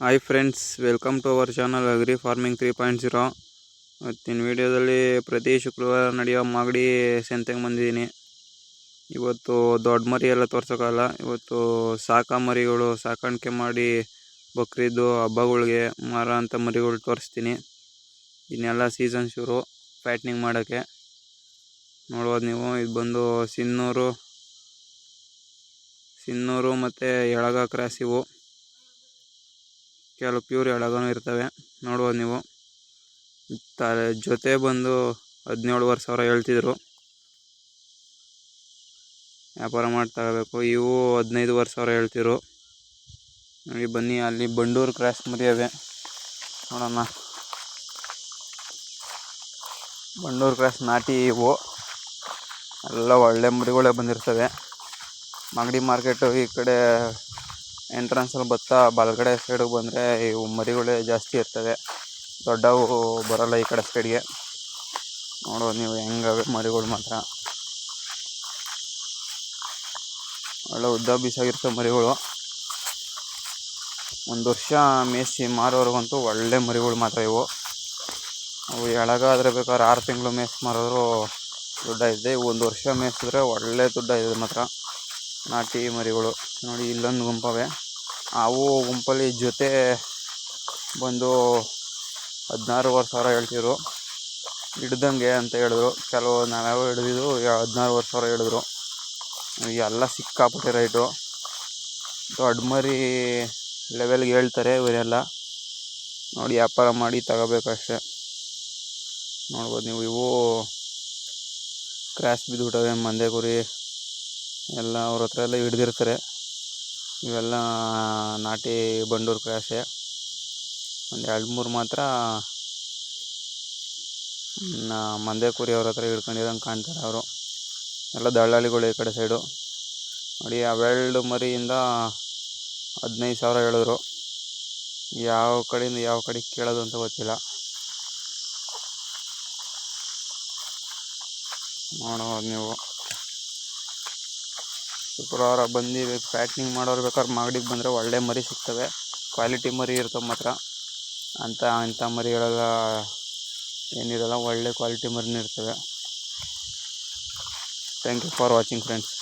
Hi friends welcome to our channel agri farming three point zero ಇವತ್ತಿನ ವಿಡಿಯೋದಲ್ಲಿ ಪ್ರತಿ ಶುಕ್ರವಾರ ನಡೆಯೋ ಮಾಗಡಿ ಸಂತೆಗೆ ಬಂದಿದ್ದೀನಿ. ಇವತ್ತು ದೊಡ್ಡ ಮರಿ ಎಲ್ಲ ತೋರ್ಸೋಕ್ಕಲ್ಲ ಇವತ್ತು ಸಾಕ ಮರಿಗಳು, ಸಾಕಾಣಿಕೆ ಮಾಡಿ ಬಕ್ರಿದ್ದು ಹಬ್ಬಗಳಿಗೆ ಮಾರ ಅಂಥ ಮರಿಗಳು ತೋರಿಸ್ತೀನಿ. ಇನ್ನೆಲ್ಲ ಸೀಸನ್ ಶುರು ಫ್ಯಾಟ್ನಿಂಗ್ ಮಾಡೋಕ್ಕೆ ನೋಡ್ಬೋದು ನೀವು, ಇದು ಬಂದು ಸಿನ್ನೂರು ಸಿನ್ನೂರು ಮತ್ತು ಎಳಗ ಕ್ರಾಸ್ ಕೆಲವು ಪ್ಯೂರ್ ಎಳಗನೂ ಇರ್ತವೆ. ನೋಡ್ಬೋದು ನೀವು. ತಲೆ ಜೊತೆ ಬಂದು ಹದಿನೇಳುವರೆ ಸಾವಿರ ಹೇಳ್ತಿದ್ರು. ವ್ಯಾಪಾರ ಮಾಡಿ ತಗೋಬೇಕು. ಇವು ಹದಿನೈದುವರೆ ಸಾವಿರ ಹೇಳ್ತಿರು ನೋಡಿ, ಬನ್ನಿ, ಅಲ್ಲಿ ಬಂಡೂರು ಕ್ರಾಸ್ ಮರಿಯವೆ. ನೋಡೋಣ. ಬಂಡೂರು ಕ್ರಾಸ್ ನಾಟಿ ಇವು. ಎಲ್ಲ ಒಳ್ಳೆ ಮರಿಗಳೇ ಬಂದಿರ್ತವೆ. ಮಾಗಡಿ ಮಾರ್ಕೆಟು ಈ ಕಡೆ ಎಂಟ್ರೆನ್ಸಲ್ಲಿ ಬತ್ತಾ ಬಲಗಡೆ ಸೈಡಿಗೆ ಬಂದರೆ ಇವು ಮರಿಗಳೇ ಜಾಸ್ತಿ ಇರ್ತವೆ. ದೊಡ್ಡವು ಬರೋಲ್ಲ ಈ ಕಡೆ ಸೈಡ್ಗೆ ನೋಡೋ ನೀವು ಹೆಂಗವೆ ಮರಿಗಳು ಮಾತ್ರ. ಒಳ್ಳೆ ಉದ್ದ ಬೀಸಾಗಿರ್ತವೆ ಮರಿಗಳು. ಒಂದು ವರ್ಷ ಮೇಯಿಸಿ ಮಾರೋರ್ಗಂತೂ ಒಳ್ಳೆ ಮರಿಗಳು ಮಾತ್ರ ಇವು. ಅವು ಎಳಗಾದ್ರೆ ಬೇಕಾದ್ರೆ ಆರು ತಿಂಗಳು ಮೇಯ್ಸಿ ಮಾರೋದ್ರು ದುಡ್ಡ ಇದೆ. ಒಂದು ವರ್ಷ ಮೇಯಿಸಿದ್ರೆ ಒಳ್ಳೆ ದುಡ್ಡ ಇದೆ ಮಾತ್ರ. ನಾಟಿ ಮರಿಗಳು. ನೋಡಿ ಇಲ್ಲೊಂದು ಗುಂಪವೆ. ಅವು ಗುಂಪಲ್ಲಿ ಜೊತೆ ಬಂದು ಹದಿನಾರೂವರೆ ಸಾವಿರ ಹೇಳ್ತಿದ್ರು. ಹಿಡ್ದಂಗೆ ಅಂತ ಹೇಳಿದ್ರು. ಕೆಲವು ನಾವ್ಯಾವ ಹಿಡಿದಿದ್ದು ಹದಿನಾರೂವರೆ ಸಾವಿರ ಹೇಳಿದ್ರು. ಎಲ್ಲ ಸಿಕ್ಕಾಪಟ್ಟೆ ರೈಟು. ದೊಡ್ಡ ಮರಿ ಲೆವೆಲ್ಗೆ ಹೇಳ್ತಾರೆ ಇವರೆಲ್ಲ. ನೋಡಿ, ವ್ಯಾಪಾರ ಮಾಡಿ ತಗೋಬೇಕಷ್ಟೆ ನೋಡ್ಬೋದು ನೀವು, ಇವು ಕ್ರ್ಯಾಶ್ ಬಿದ್ದುಬಿಟ್ಟವೆ, ಮಂದೆ ಕುರಿ ಎಲ್ಲ ಅವ್ರ ಹತ್ರ ಎಲ್ಲ ಹಿಡ್ದಿರ್ತಾರೆ. ಇವೆಲ್ಲ ನಾಟಿ ಬಂಡೂರು ಕ್ರಾಸೆ ಒಂದು ಎರಡು ಮೂರು ಮಾತ್ರ ಮಂದೆ ಕುರಿ ಅವ್ರ ಹತ್ರ ಹಿಡ್ಕೊಂಡಿರಂಗೆ ಕಾಣ್ತಾರೆ ಅವರು. ಎಲ್ಲ ದಳ್ಳಾಳಿಗಳು ಈ ಕಡೆ ಸೈಡು ನೋಡಿ ಅವೆರಡು ಮರಿಯಿಂದ ಹದಿನೈದು ಸಾವಿರ ಹೇಳಿದ್ರು. ಯಾವ ಕಡೆಯಿಂದ ಯಾವ ಕಡೆ ಕೇಳೋದು ಅಂತ ಗೊತ್ತಿಲ್ಲ. ನೋಡೋದು ನೀವು. ಶುಕ್ರವಾರ ಬಂದು ಪ್ಯಾಕಿಂಗ್ ಮಾಡೋರು ಬೇಕಾದ್ರೆ ಮಾಗಡಿಗೆ ಬಂದರೆ ಒಳ್ಳೆ ಮರಿ ಸಿಗ್ತವೆ. ಕ್ವಾಲಿಟಿ ಮರಿ ಇರ್ತವೆ ಮಾತ್ರ. ಅಂಥ ಅಂಥ ಮರಿಗಳೆಲ್ಲ ಏನಿರಲ್ಲ, ಒಳ್ಳೆ ಕ್ವಾಲಿಟಿ ಮರಿನೂ ಇರ್ತವೆ. Thank you for watching friends